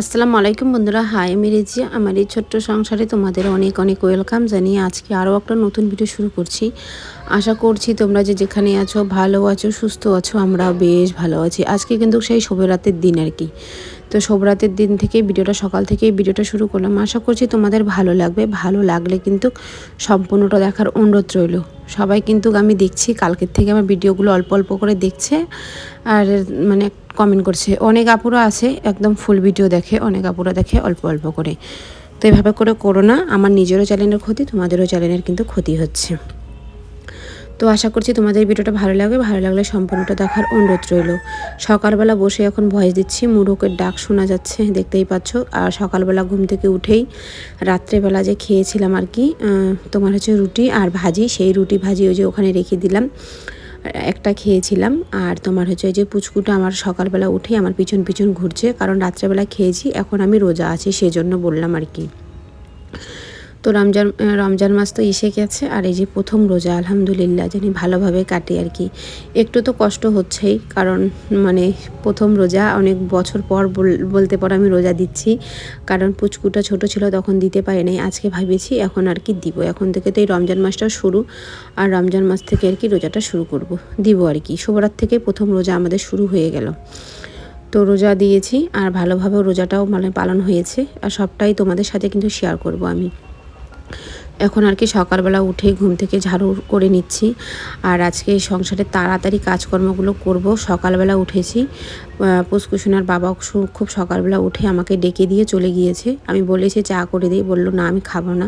আসসালামু আলাইকুম বন্ধুরা। হাই, আমি রেজিয়া আমার এই ছোট্ট সংসারে তোমাদের অনেক অনেক ওয়েলকাম জানিয়ে আজকে আরও একটা নতুন ভিডিও শুরু করছি। আশা করছি তোমরা যে যেখানে আছো, ভালো আছো, সুস্থ আছো আমরা বেশ ভালো আছি। আজকে কিন্তু সেই শোভরাতের দিন আর কি। তো শোভরাতের দিন থেকে ভিডিওটা, সকাল থেকেই ভিডিওটা শুরু করলাম। আশা করছি তোমাদের ভালো লাগবে। ভালো লাগলে কিন্তু সম্পূর্ণটা দেখার অনুরোধ রইল। সবাই কিন্তু আমি দেখছি, কালকের থেকে আমার ভিডিওগুলো অল্প অল্প করে দেখছে আর মানে কমেন্ট করছে। অনেক আপুরা আছে, একদম ফুল ভিডিও দেখে, অনেক আপুরা দেখে অল্প অল্প করে। তো এভাবে করে করো না। আমার নিজেরও চ্যানেলের ক্ষতি, তোমাদেরও চ্যানেলের কিন্তু ক্ষতি হচ্ছে। তো আশা করছি তোমাদের ভিডিওটা ভালো লাগবে। ভালো লাগলে সম্পূর্ণটা দেখার অনুরোধ রইল। সকালবেলা বসে এখন ভয়েস দিচ্ছি। মুরুকের ডাক শোনা যাচ্ছে, দেখতেই পাচ্ছ। আর সকালবেলা ঘুম থেকে উঠেই রাত্রেবেলা যে খেয়েছিলাম আর কি তোমার হচ্ছে রুটি আর ভাজি। সেই রুটি ভাজি ওই যে ওখানে রেখে দিলাম। একটা খেয়েছিলাম। আর তোমার হচ্ছে যে পুচকুটা আমার সকালবেলা উঠেই আমার পিছন পিছন ঘুরছে। কারণ রাত্রেবেলা খেয়েছি, এখন আমি রোজা আছি সেজন্য বললাম আর কি। তো রমজান রমজান মাস তো এসে গেছে আর এই যে প্রথম রোজা, আলহামদুলিল্লাহ, জানি ভালোভাবে কাটে আর কি। একটু তো কষ্ট হচ্ছেই, কারণ মানে প্রথম রোজা অনেক বছর পর বলতে পর আমি রোজা দিচ্ছি। কারণ পুচকুটা ছোট ছিল, তখন দিতে পারি নাই, আজকে ভাবেছি এখন আর কি দিব। এখন থেকে তো এই রমজান মাসটা শুরু, আর রমজান মাস থেকে আর কি রোজাটা শুরু করব। দিব আর কি, শুভরাত থেকে প্রথম রোজা আমাদের শুরু হয়ে গেল। তো রোজা দিয়েছি, আর ভালোভাবে রোজাটাও মানে পালন হয়েছে, আর সবটাই তোমাদের সাথে কিন্তু শেয়ার করব আমি। এখন আর কি সকালবেলা উঠে ঘুম থেকে ঝাড়ু করে নিচ্ছি। আর আজকে সংসারে তাড়াতাড়ি কাজকর্মগুলো করব। সকালবেলা উঠেছি। পুষ্কুসোনার বাবা খুব সকালবেলা উঠে আমাকে ডেকে দিয়ে চলে গিয়েছে। আমি বলেছি, চা করে দিই বলল, না, আমি খাব না।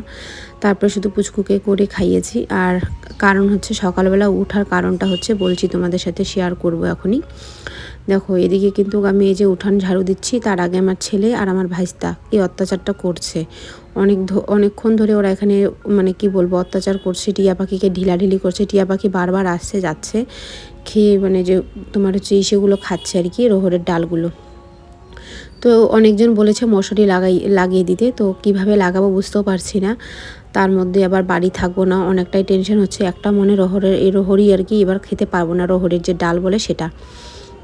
তারপরে শুধু পুচকুকে করে খাইয়েছি। আর কারণ হচ্ছে সকালবেলা উঠার কারণটা হচ্ছে বলছি তোমাদের সাথে শেয়ার করব এখনই। দেখো, এদিকে কিন্তু আমি এই যে উঠান ঝাড়ু দিচ্ছি, তার আগে আমার ছেলে আর আমার ভাইস্তা এই অত্যাচারটা করছে। অনেক অনেকক্ষণ ধরে ওরা এখানে মানে কি বলব, অত্যাচার করছে, টিয়া পাখিকে ঢিলাঢিলি করছে, টিয়া পাখি বারবার আসছে, যাচ্ছে, খেয়ে মানে যে তোমার হচ্ছে সেগুলো খাচ্ছে আর কি, রোহরের ডালগুলো। তো অনেকজন বলেছে মশারি লাগাই, লাগিয়ে দিতে, তো কীভাবে লাগাবো বুঝতেও পারছি না। তার মধ্যে আবার বাড়ি থাকব না, অনেকটাই টেনশন হচ্ছে, একটা মনে রোহরের, এই রোহরই আর কি এবার খেতে পারব না, রোহরের যে ডাল বলে সেটা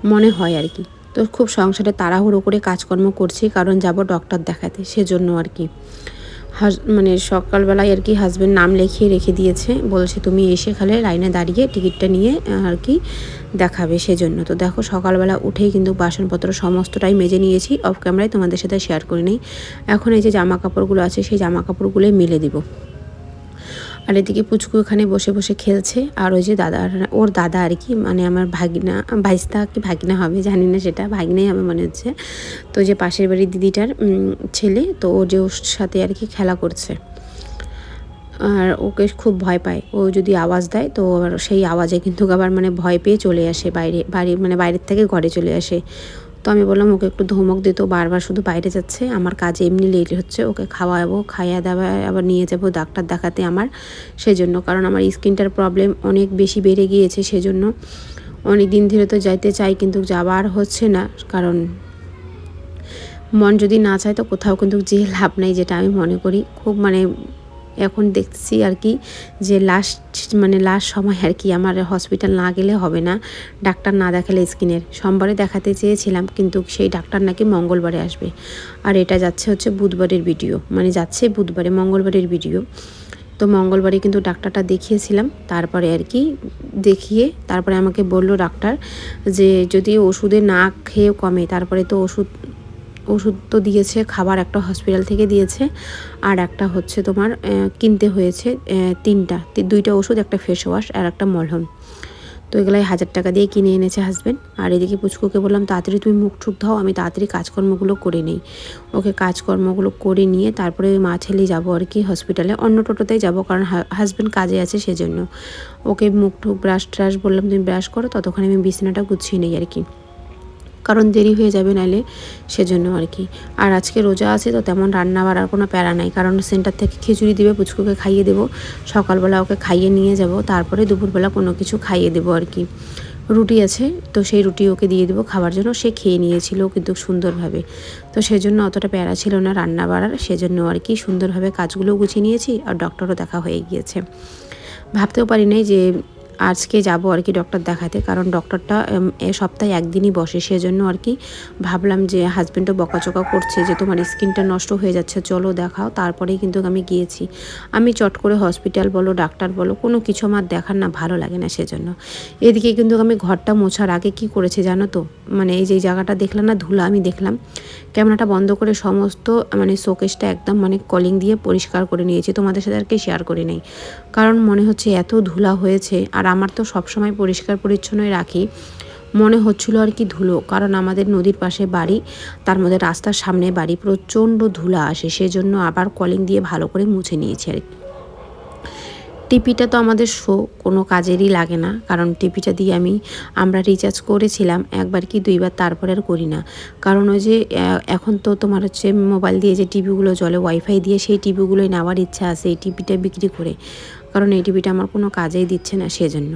মনে হয় আর কি। তো খুব সংসারে তাড়াহুড়ো করে কাজকর্ম করছি, কারণ যাব ডক্টর দেখাতে, সেজন্য আর কি। মানে সকালবেলায় আর কি হাজব্যান্ড নাম লিখিয়ে রেখে দিয়েছে। বলছে, তুমি এসে খালে লাইনে দাঁড়িয়ে টিকিটটা নিয়ে আর কি দেখাবে সেজন্য। তো দেখো, সকালবেলা উঠেই কিন্তু বাসনপত্র সমস্তটাই মেজে নিয়েছি। অফ ক্যামেরায় তোমাদের সাথে শেয়ার করে নিই। এখন এই যে জামা কাপড়গুলো আছে, সেই জামা কাপড়গুলোই মেলে দিব। আর এদিকে পুচকু ওখানে বসে বসে খেলছে। আর ওই যে দাদা ওর দাদা আর কি মানে আমার ভাগিনা, ভাইস্তা কি ভাগিনা হবে জানি না সেটা, ভাগিনাই হবে মনে হচ্ছে। তো যে পাশের বাড়ির দিদিটার ছেলে, তো ও যে ওর সাথে আর কি খেলা করছে। আর ওকে খুব ভয় পায়। ও যদি আওয়াজ দেয়, তো সেই আওয়াজে কিন্তু আবার মানে ভয় পেয়ে চলে আসে বাইরে, বাড়ি মানে বাইরের থেকে ঘরে চলে আসে। তো আমি বললাম, ওকে একটু ধমক দিত বারবার শুধু বাইরে যাচ্ছে। আমার কাজে এমনি লেট হচ্ছে, ওকে খাওয়াবো, খাইয়া দাওয়া, আবার নিয়ে যাব ডাক্তার দেখাতে আমার সেজন্য। কারণ আমার স্কিনটার প্রবলেম অনেক বেশি বেড়ে গিয়েছে সেজন্য। অনেক দিন ধরে তো যাইতে চাই, কিন্তু যাবার হচ্ছে না। কারণ মন যদি না চায়, তো কোথাও কিন্তু যে লাভ নাই, যেটা আমি মনে করি। খুব মানে এখন দেখছি আর কি যে লাস্ট মানে লাস্ট সময় আর কি আমার হসপিটাল না গেলে হবে না। ডাক্তার না দেখালে স্কিনের সোমবারে দেখাতে চেয়েছিলাম, কিন্তু সেই ডাক্তার নাকি মঙ্গলবারে আসবে। আর এটা যাচ্ছে হচ্ছে বুধবারের ভিডিও মানে যাচ্ছে বুধবারে, মঙ্গলবারের ভিডিও তো মঙ্গলবারে কিন্তু ডাক্তারটা দেখিয়েছিলাম। তারপরে আর কি দেখিয়ে তারপরে আমাকে বলল ডাক্তার যে যদি ওষুধে না খেয়েও কমে, তারপরে তো ওষুধ ওষুধ তো দিয়েছে, খাবার একটা হসপিটাল থেকে দিয়েছে, আর একটা হচ্ছে তোমার কিনতে হয়েছে তিনটা দুইটা ওষুধ, একটা ফেস ওয়াশ আর একটা মলহম। তো এগুলাই হাজার টাকা দিয়ে কিনে এনেছে হাজব্যান্ড আর এদিকে পুচকুকে বললাম, তাড়াতাড়ি তুমি মুখ ঠুক দাও আমি তাড়াতাড়ি কাজকর্মগুলো করে নিই। ওকে কাজকর্মগুলো করে নিয়ে তারপরে মা ছেলে যাব আর কি হসপিটালে অন্য টোটোতেই যাব, কারণ হাজব্যান্ড কাজে আছে সেজন্য। ওকে মুখ ঠুক ব্রাশ ট্রাশ বললাম, তুমি ব্রাশ করো, ততক্ষণে আমি বিছানাটা গুছিয়ে নিই আর কি। কারণ দেরি হয়ে যাবে নাহলে সেজন্য আর কি। আর আজকে রোজা আছে তো তেমন রান্না বাড়ার কোনো প্যারা নাই, কারণ সেন্টার থেকে খিচুড়ি দিবে, পুচকুকে খাইয়ে দেবো। সকালবেলা ওকে খাইয়ে নিয়ে যাব, তারপরে দুপুরবেলা কোনো কিছু খাইয়ে দেবো আর কি। রুটি আছে, তো সেই রুটি ওকে দিয়ে দেবো খাবার জন্য, সে খেয়ে নিয়েছিল কিন্তু সুন্দরভাবে। তো সেজন্য অতটা প্যারা ছিল না রান্না বাড়ার সেজন্য আর কি সুন্দরভাবে কাজগুলো গুছিয়ে নিয়েছি আর ডক্টরও দেখা হয়ে গিয়েছে। ভাবতেও পারি নাই যে আজকে যাব আর কি ডক্টর দেখাতে। কারণ ডক্টরটা এ সপ্তাহে একদিনই বসে। সেজন্য আর কি ভাবলাম যে হাজব্যান্ডও বকাচকা করছে যে তোমার স্কিনটা নষ্ট হয়ে যাচ্ছে, চলো দেখাও। তারপরেই কিন্তু আমি গিয়েছি। আমি চট করে হসপিটাল বলো ডাক্তার বলো, কোনো কিছু আমার দেখার না ভালো লাগে না সেজন্য। এদিকে কিন্তু আমি ঘরটা মোছার আগে কি করেছি জানো তো? মানে এই যে জায়গাটা দেখলাম না, ধুলা আমি দেখলাম। ক্যামেরাটা বন্ধ করে সমস্ত মানে শোকেসটা একদম মানে কলিং দিয়ে পরিষ্কার করে নিয়েছি। তোমাদের সাথে আর কি শেয়ার করে নেই। কারণ মনে হচ্ছে এত ধুলা হয়েছে, আর আমার তো সবসময় পরিষ্কার পরিচ্ছন্নই রাখি। মনে হচ্ছিল আর কি ধুলো, কারণ আমাদের নদীর পাশে বাড়ি, তার মধ্যে রাস্তার সামনে বাড়ি প্রচণ্ড ধুলা আসে, সেজন্য আবার কলিং দিয়ে ভালো করে মুছে নিয়েছি আর টিপিটা তো আমাদের শো, কোনো কাজেরই লাগে না, কারণ টিপিটা দিয়ে আমি, আমরা রিচার্জ করেছিলাম, একবার কি দুইবার তারপরে আর করি না। কারণ ওই যে এখন তো তোমার হচ্ছে মোবাইল দিয়ে যে টিভিগুলো চলে ওয়াইফাই দিয়ে সেই টিভিগুলোই নেওয়ার ইচ্ছা আছে, এই টিভিটা বিক্রি করে। কারণ এই টিভিটা আমার কোনো কাজেই দিচ্ছে না সেজন্য।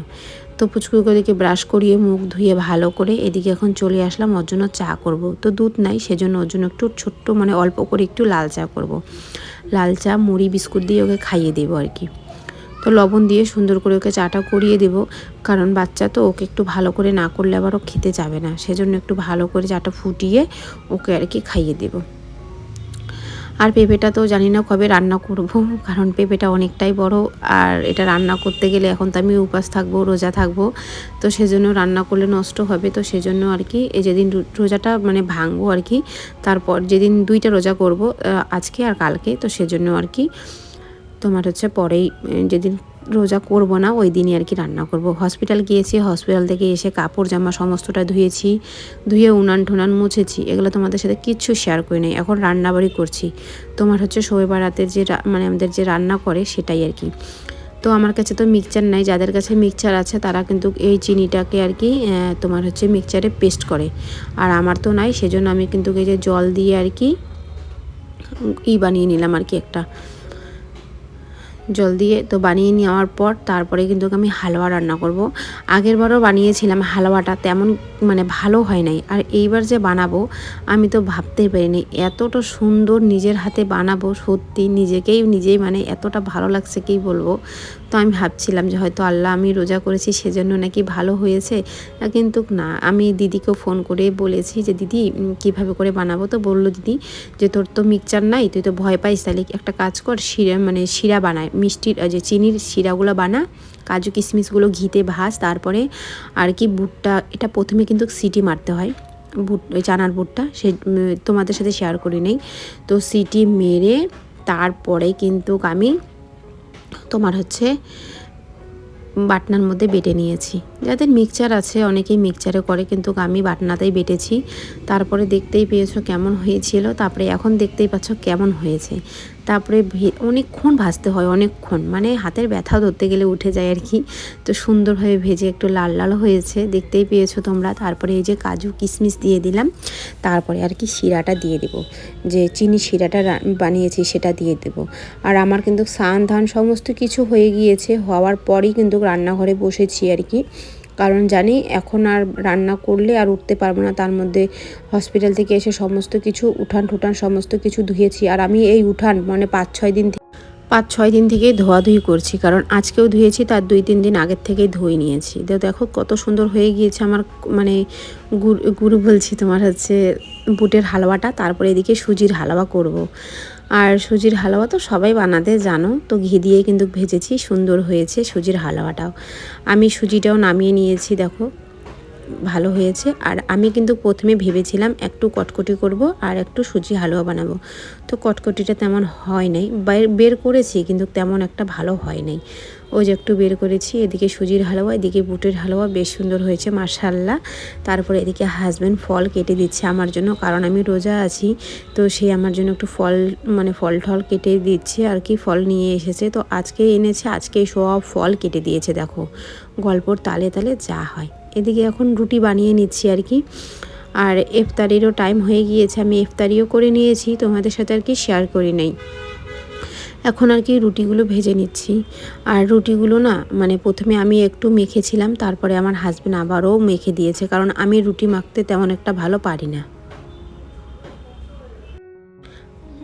তো পুচকু দিকে ব্রাশ করিয়ে, মুখ ধুয়ে ভালো করে এদিকে এখন চলে আসলাম, ওর জন্য চা করব। তো দুধ নাই, সেজন্য ওর জন্য একটু ছোট্ট মানে অল্প করে একটু লাল চা করব। লাল চা, মুড়ি, বিস্কুট দিয়ে ওকে খাইয়ে দেবো আর কি। তো লবণ দিয়ে সুন্দর করে ওকে চাটা করিয়ে দেব, কারণ বাচ্চা তো ওকে একটু ভালো করে না করলে আবার ও খেতে যাবে না। সেজন্য একটু ভালো করে চাটা ফুটিয়ে ওকে আর কি খাইয়ে দেব। আর পেঁপেটা তো জানি না কবে রান্না করব, কারণ পেঁপেটা অনেকটাই বড়, আর এটা রান্না করতে গেলে এখন তো আমি উপাস থাকব, রোজা থাকব, তো সেজন্য রান্না করলে নষ্ট হবে, তো সেজন্য আর কি, এই যেদিন রোজাটা মানে ভাঙবো আর কি, তারপর যেদিন দুইটা রোজা করব আজকে আর কালকে, তো সেজন্য আর কি, তোমার হচ্ছে পরেই যেদিন রোজা করব না, ওই দিনই আর কি রান্না করব। হসপিটাল গিয়েছি, হসপিটাল থেকে এসে কাপড় জামা সমস্তটা ধুয়েছি, ধুয়ে উনান ঠুনান মুছেছি, এগুলো তোমাদের সাথে কিচ্ছু শেয়ার করি নাই। এখন রান্নাবাড়ি করছি। তোমার হচ্ছে শোয়ে বাড়াতে যে মানে আমাদের যে রান্না করে সেটাই আর কি। তো আমার কাছে তো মিক্সচার নাই, যাদের কাছে মিক্সচার আছে তারা কিন্তু এই চিনিটাকে আর কি তোমার হচ্ছে মিক্সচারে পেস্ট করে। আর আমার তো নাই, সেজন্য আমি কিন্তু এই যে জল দিয়ে আর কি ই বানিয়ে নিলাম আর কি একটা। জল দিয়ে তো বানিয়ে নেওয়ার পর তারপরে কিন্তু আমি হালুয়া রান্না করব। আগের বারও বানিয়েছিলাম হালুয়াটা, তেমন মানে ভালো হয় নাই। আর এইবার যে বানাবো, আমি তো ভাবতেই পারিনি। এতটা সুন্দর নিজের হাতে বানাবো, সত্যি নিজেকেই নিজেই মানে এতটা ভালো লাগছে, কি বলব? তো আমি ভাবছিলাম যে হয়তো আল্লাহ আমি রোজা করেছি সেজন্য নাকি ভালো হয়েছে। কিন্তু না, আমি দিদিকেও ফোন করে বলেছি যে, দিদি কীভাবে করে বানাবো? তো বলল, দিদি, যে তোর তো মিক্সচার নাই, তুই তো ভয় পাইস, তাহলে একটা কাজ কর, শিরা মানে শিরা বানায়, মিষ্টির যে চিনির শিরাগুলো বানা, কাজু কিশমিশগুলো ঘিতে ভাজ, তারপরে আর কি বুটটা, এটা প্রথমে কিন্তু সিটি মারতে হয়, বুট চানার বুটটা, সে তোমাদের সাথে শেয়ার করি নেই। তো সিটি মেরে তারপরে কিন্তু আমি তোমার হচ্ছে বাটনার মধ্যে বেটে নিয়েছি। যাদের মিক্সচার আছে, অনেকেই মিক্সচারে করে, কিন্তু আমি বাটনাতেই বেটেছি। তারপরে দেখতেই পেয়েছ কেমন হয়েছিল। তারপরে এখন দেখতেই পাচ্ছ কেমন হয়েছে। তারপরে অনেকক্ষণ ভাজতে হয়, অনেকক্ষণ। মানে হাতের ব্যথা ধরতে গেলে উঠে যায় আর কি। তো সুন্দরভাবে ভেজে একটু লাল লাল হয়েছে, দেখতেই পেয়েছ তোমরা। তারপরে এই যে কাজু কিশমিশ দিয়ে দিলাম। তারপরে আর কি শিরাটা দিয়ে দেবো। যে চিনি শিরাটা বানিয়েছি সেটা দিয়ে দেবো। আর আমার কিন্তু সান ধান সমস্ত কিছু হয়ে গিয়েছে, হওয়ার পরই কিন্তু রান্নাঘরে বসেছি আর কি। কারণ জানি এখন আর রান্না করলে আর উঠতে পারব না, তার মধ্যে হসপিটাল থেকে এসে সমস্ত কিছু উঠান টুঠান সমস্ত কিছু ধুয়েছি। আর আমি এই উঠান মানে পাঁচ ছয় দিন পাঁচ ছয় দিন থেকে ধোয়াধুয়ি করছি, কারণ আজকেও ধুয়েছি, তার দুই তিন দিন আগের থেকেই ধুয়ে নিয়েছি। তো দেখো কত সুন্দর হয়ে গিয়েছে আমার মানে গুড় গুড় বলছি তোমার হচ্ছে বুটের হালুয়াটা তারপরে এদিকে সুজির হালুয়া করব। আর সুজির হালুয়া তো সবাই বানাতে জানো, তো ঘি দিয়ে কিন্তু ভেজেছি, সুন্দর হয়েছে সুজির হালুয়াটাও আমি সুজিটাও নামিয়ে নিয়েছি, দেখো। ভালো হয়েছে। আর আমি কিন্তু প্রথমে ভেবেছিলাম একটু কটকটি করব আর একটু সুজি হালুয়া বানাবো। তো কটকটিটা তেমন হয় নাই। বের করেছি কিন্তু তেমন একটা ভালো হয় নাই। ওই যে একটু বের করেছি, এদিকে সুজির হালুয়া, এদিকে বুটের হালুয়া, বেশ সুন্দর হয়েছে মার্শাল্লাহ তারপরে এদিকে হাজব্যান্ড ফল কেটে দিচ্ছে আমার জন্য, কারণ আমি রোজা আছি। তো সে আমার জন্য একটু ফল মানে ফল টল কেটে দিচ্ছে আর কি, ফল নিয়ে এসেছে। তো আজকে এনেছে, আজকে সব ফল কেটে দিয়েছে, দেখো। গল্পর তালে তালে যা হয়। এদিকে এখন রুটি বানিয়ে নিচ্ছি আর কি। আর ইফতারিরও টাইম হয়ে গিয়েছে, আমি ইফতারিও করে নিয়েছি, তোমাদের সাথে আর কি শেয়ার করি নাই। এখন আর কি রুটিগুলো ভেজে নিচ্ছি। আর রুটিগুলো না মানে প্রথমে আমি একটু মেখেছিলাম, তারপরে আমার হাজব্যান্ড আবারও মেখে দিয়েছে, কারণ আমি রুটি মাখতে তেমন একটা ভালো পারি না।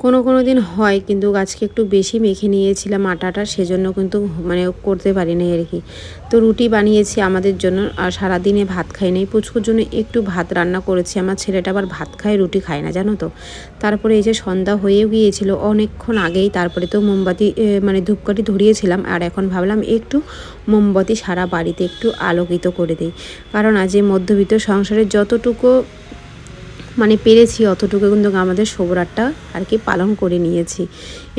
কোনো কোনো দিন হয়, কিন্তু আজকে একটু বেশি মেখে নিয়েছিলাম আটাটা, সেজন্য কিন্তু মানে করতে পারি নাই আর কি। তো রুটি বানিয়েছি আমাদের জন্য, আর সারাদিনে ভাত খাই নাই। পুচকুর জন্য একটু ভাত রান্না করেছি। আমার ছেলেটা আবার ভাত খায়, রুটি খায় না, জানো তো? তারপরে এই যে সন্ধ্যা হয়েও গিয়েছিল, অনেকক্ষণ আগেই তারপরে তো মোমবাতি মানে ধূপকাঠি ধরিয়েছিলাম। আর এখন ভাবলাম একটু মোমবাতি সারা বাড়িতে একটু আলোকিত করে দিই। কারণ আজ এই মধ্যবিত্ত সংসারের যতটুকু মানে পেরেছি অতটুকু কিন্তু আমাদের সবরাটটা আর কি পালন করে নিয়েছি।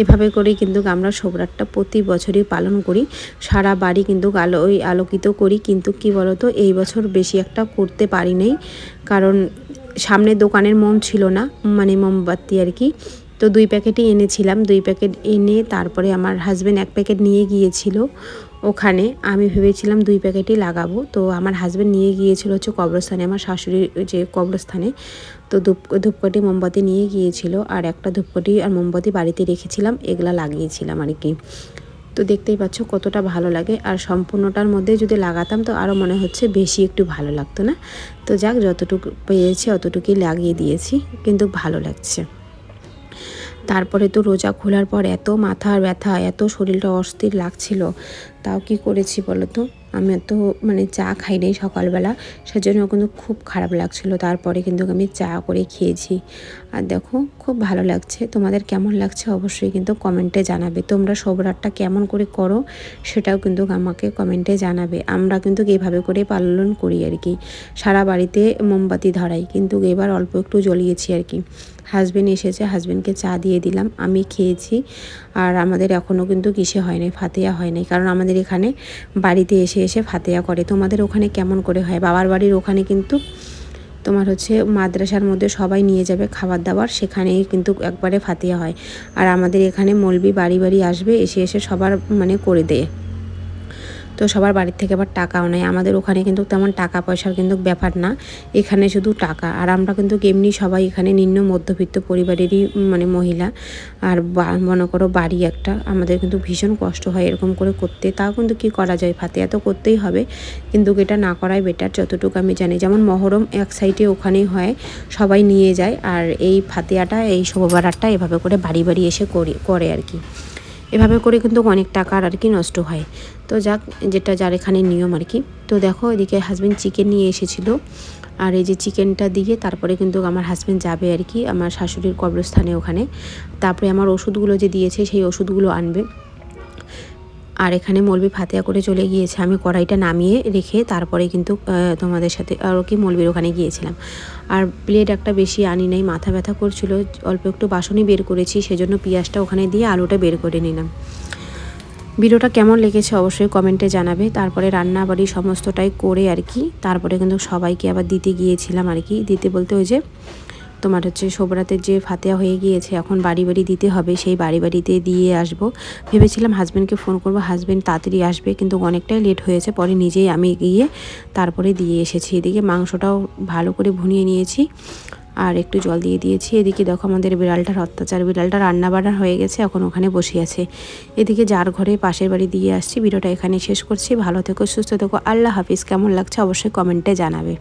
এভাবে করে কিন্তু আমরা সবরাটটা প্রতি বছরই পালন করি। সারা বাড়ি কিন্তু আলো, ওই আলোকিত করি, কিন্তু কি বলতো, এই বছর বেশি একটা করতে পারি নাই। কারণ সামনে দোকানের মন ছিল না মানে মোমবাতি আর কি। তো দুই প্যাকেটই এনেছিলাম, দুই প্যাকেট এনে তারপরে আমার হাজব্যান্ড এক প্যাকেট নিয়ে গিয়েছিল। ওখানে আমি ভেবেছিলাম দুই প্যাকেটই লাগাবো। তো আমার হাজব্যান্ড নিয়ে গিয়েছিল হচ্ছে কবরস্থানে, আমার শাশুড়ির যে কবরস্থানে। তো ধূপ, ধূপকাঠি, মোমবাতি নিয়ে গিয়েছিল আর একটা ধূপকাঠি আর মোমবাতি বাড়িতে রেখেছিলাম, এগুলা লাগিয়েছিলাম আর কি। তো দেখতেই পাচ্ছ কতটা ভালো লাগে আর সম্পূর্ণটার মধ্যে যদি লাগাতাম তো আরও মনে হচ্ছে বেশি একটু ভালো লাগতো না। তো যাক, যতটুকু পেয়েছি অতটুকুই লাগিয়ে দিয়েছি, কিন্তু ভালো লাগছে। তারপরে তো রোজা খোলার পর এত মাথার ব্যথা, এত শরীরটা অস্থির লাগছিল। তাও কি করেছি বলো তো? আমি তো মানে চা খাই নাই সকালবেলা, সেজন্য কিন্তু খুব খারাপ লাগছিল। তারপরে কিন্তু আমি চা করে খেয়েছি। আর দেখো, খুব ভালো লাগছে। তোমাদের কেমন লাগছে অবশ্যই কিন্তু কমেন্টে জানাবে। তোমরা সবরাতটা কেমন করে করো, সেটাও কিন্তু আমাকে কমেন্টে জানাবে। আমরা কিন্তু এইভাবে করে পালন করি আর কি। সারা বাড়িতে মোমবাতি ধরাই, কিন্তু এবার অল্প একটু জ্বলিয়েছি আর কি। হাজব্যান্ড এসেছে হাজব্যান্ডকে চা দিয়ে দিলাম। আমি খেয়েছি। আর আমাদের এখনও কিন্তু কিসে হয় নাই ফাতেয়া হয় নাই। কারণ আমাদের এখানে বাড়িতে এসে এসে ফাতেয়া করে। তোমাদের ওখানে কেমন করে হয়? বাবার বাড়ির ওখানে কিন্তু তোমার হচ্ছে মাদ্রাসার মধ্যে সবাই নিয়ে যাবে খাবার দাবার, সেখানেই কিন্তু একবারে ফাতিয়া হয়। আর আমাদের এখানে মলবি বাড়ি বাড়ি আসবে, এসে এসে সবার মানে করে দেয়। তো সবার বাড়ির থেকে আবার টাকাও নেয়। আমাদের ওখানে কিন্তু তেমন টাকা পয়সার কিন্তু ব্যাপার না। এখানে শুধু টাকা। আর আমরা কিন্তু এমনি সবাই এখানে নিম্ন মধ্যবিত্ত পরিবারেরই মানে মহিলা। আর মনে করো বাড়ি একটা। আমাদের কিন্তু ভীষণ কষ্ট হয় এরকম করে করতে। তাও কিন্তু কি করা যায়? ফাতে এত করতেই হবে। কিন্তু এটা না করাই বেটার যতটুকু আমি জানি, যেমন মহরম এক সাইডে ওখানেই হয়। সবাই নিয়ে যায়। আর এই ফাতিয়াটা এই শোভাবারাটা এভাবে করে বাড়ি বাড়ি এসে করি, করে আর কি। এভাবে করে কিন্তু অনেক টাকার আর কি নষ্ট হয়। তো যাক, যেটা যার এখানে নিয়ম আর কি। তো দেখো, এদিকে হাজব্যান্ড চিকেন নিয়ে এসেছিল। আর এই যে চিকেনটা দিয়ে তারপরে কিন্তু আমার হাজব্যান্ড যাবে আর কি, আমার শাশুড়ির কবরস্থানে ওখানে। তারপরে আমার ওষুধগুলো যে দিয়েছে, সেই ওষুধগুলো আনবে। আর এখানে মলবি ফাতিয়া করে চলে গিয়েছে। আমি কড়াইটা নামিয়ে রেখে তারপরে কিন্তু তোমাদের সাথে আরও কি মলবির ওখানে গিয়েছিলাম। আর প্লেট একটা বেশি আনি নাই, মাথা ব্যথা করছিল, অল্প একটু বাসনই বের করেছি, সেজন্য পেঁয়াজটা ওখানে দিয়ে আলুটা বের করে নিলাম। ভিডিওটা কেমন লেগেছে অবশ্যই কমেন্টে জানাবে। তারপরে রান্না বাড়ি সমস্তটাই করে আর কি, তারপরে কিন্তু সবাইকে আবার দিতে গিয়েছিলাম আর কি। দিতে বলতে ওই যে তোমার হচ্ছে শোভরাতের যে ফাতেয়া হয়ে গিয়েছে, এখন বাড়ি বাড়ি দিতে হবে, সেই বাড়ি বাড়িতে দিয়ে আসব। ভেবেছিলাম হাজব্যান্ডকে ফোন করব হাজব্যান্ড তাড়াতাড়ি আসবে, কিন্তু অনেকটাই লেট হয়েছে, পরে নিজেই আমি গিয়ে তারপরে দিয়ে এসেছি। এদিকে মাংসটাও ভালো করে ভুনিয়ে নিয়েছি, আর একটু জল দিয়ে দিয়েছি। এদিকে দেখো আমাদের বিড়ালটার অত্যাচার, বিড়ালটা রান্না বান্না হয়ে গেছে, এখন ওখানে বসে আছে। এদিকে যার ঘরে পাশের বাড়ি দিয়ে আসছি, ভিডিওটা এখানে শেষ করছি। ভালো থেকো, সুস্থ থেকো, আল্লাহ হাফিজ। কেমন লাগছে অবশ্যই কমেন্টে জানাবে।